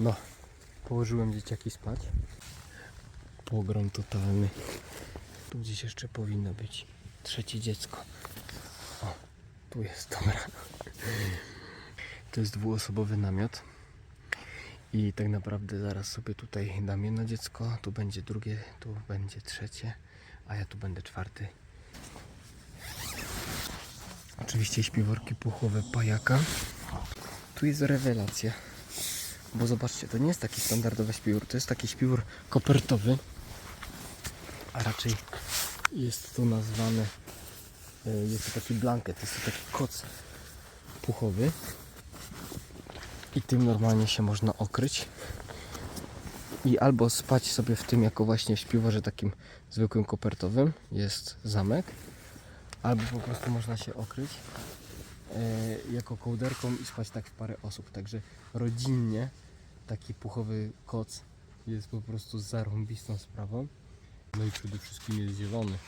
No, położyłem dzieciaki spać. Pogrom totalny. Tu gdzieś jeszcze powinno być trzecie dziecko. O, tu jest, dobra. To jest dwuosobowy namiot. I tak naprawdę zaraz sobie tutaj dam jedno dziecko, tu będzie drugie, tu będzie trzecie, a ja tu będę czwarty. Oczywiście śpiworki puchowe pajaka. Tu jest rewelacja. Bo zobaczcie, to nie jest taki standardowy śpiwór, to jest taki śpiwór kopertowy. A raczej jest to nazwane, jest to taki blanket, jest to taki koc puchowy. I tym normalnie się można okryć. I albo spać sobie w tym jako właśnie śpiworze takim zwykłym kopertowym, jest zamek, albo po prostu można się okryć e, jako kołderką i spać tak w parę osób. Także rodzinnie taki puchowy koc jest po prostu zarąbistą sprawą. No i przede wszystkim jest zielony.